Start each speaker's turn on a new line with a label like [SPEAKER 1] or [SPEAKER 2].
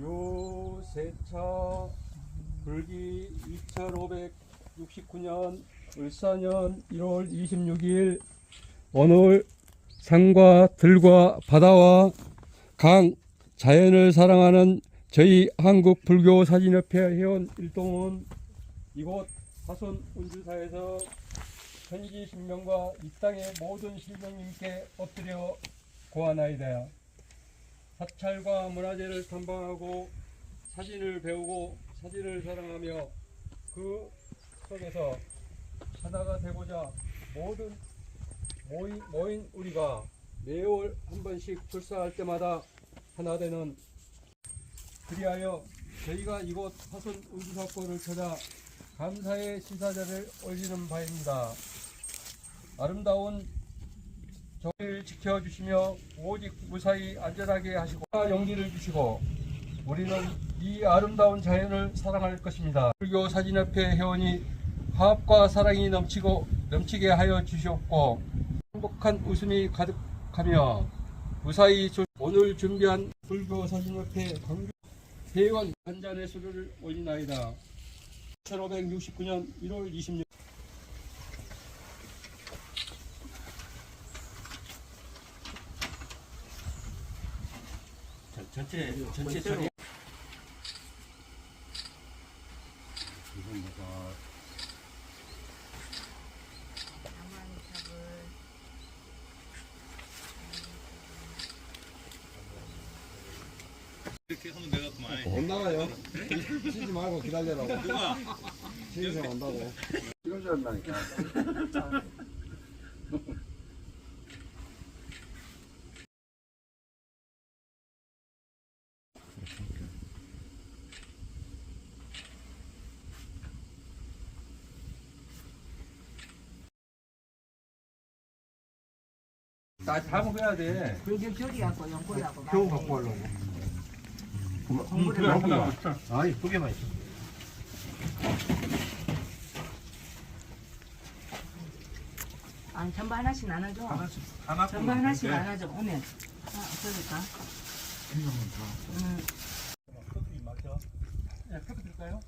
[SPEAKER 1] 요 세차 불기 2569년 을사년 1월 26일 오늘 산과 들과 바다와 강 자연을 사랑하는 저희 한국 불교 사진협회 회원 일동은 이곳 화손 운주사에서 현지 신명과 이 땅의 모든 신명님께 엎드려 고하나이다. 사찰과 문화재를 탐방하고 사진을 배우고 사진을 사랑하며 그 속에서 하나가 되고자 모든 모인, 모인 우리가 매월 한 번씩 불사할 때마다 하나 되는 그리하여 저희가 이곳 화순 우주사고를 찾아 감사의 시사자를 올리는 바입니다. 아름다운 저를 지켜주시며 오직 무사히 안전하게 하시고 용기를 주시고 우리는 이 아름다운 자연을 사랑할 것입니다. 불교 사진협회 회원이 화합과 사랑이 넘치고 넘치게 하여 주시옵고 행복한 웃음이 가득하며 무사히 조- 오늘 준비한 불교 사진협회 광주 회원 한 잔의 술을 올리나이다. 1569년 1월 26일
[SPEAKER 2] 전체 전체 처리.
[SPEAKER 3] 이렇게 하면 내가 그만.
[SPEAKER 4] 못 나가요. 쉬지 말고 기다려라고. 신입생 온다고. 이런 줄 안다니까.
[SPEAKER 1] 다 먹어야 돼.
[SPEAKER 5] 그게 별이하고 연골하고
[SPEAKER 4] 겨우 갖고 하려고.
[SPEAKER 5] 공부를 많이 해.
[SPEAKER 4] 아니, 두 개만 있어.
[SPEAKER 5] 아니 전부 하나씩 나눠줘
[SPEAKER 3] 하나씩 하나
[SPEAKER 5] 전부 하나씩 나눠줘 오면 아 그러니까 음.
[SPEAKER 1] 마셔. 네, 커피 드릴까요?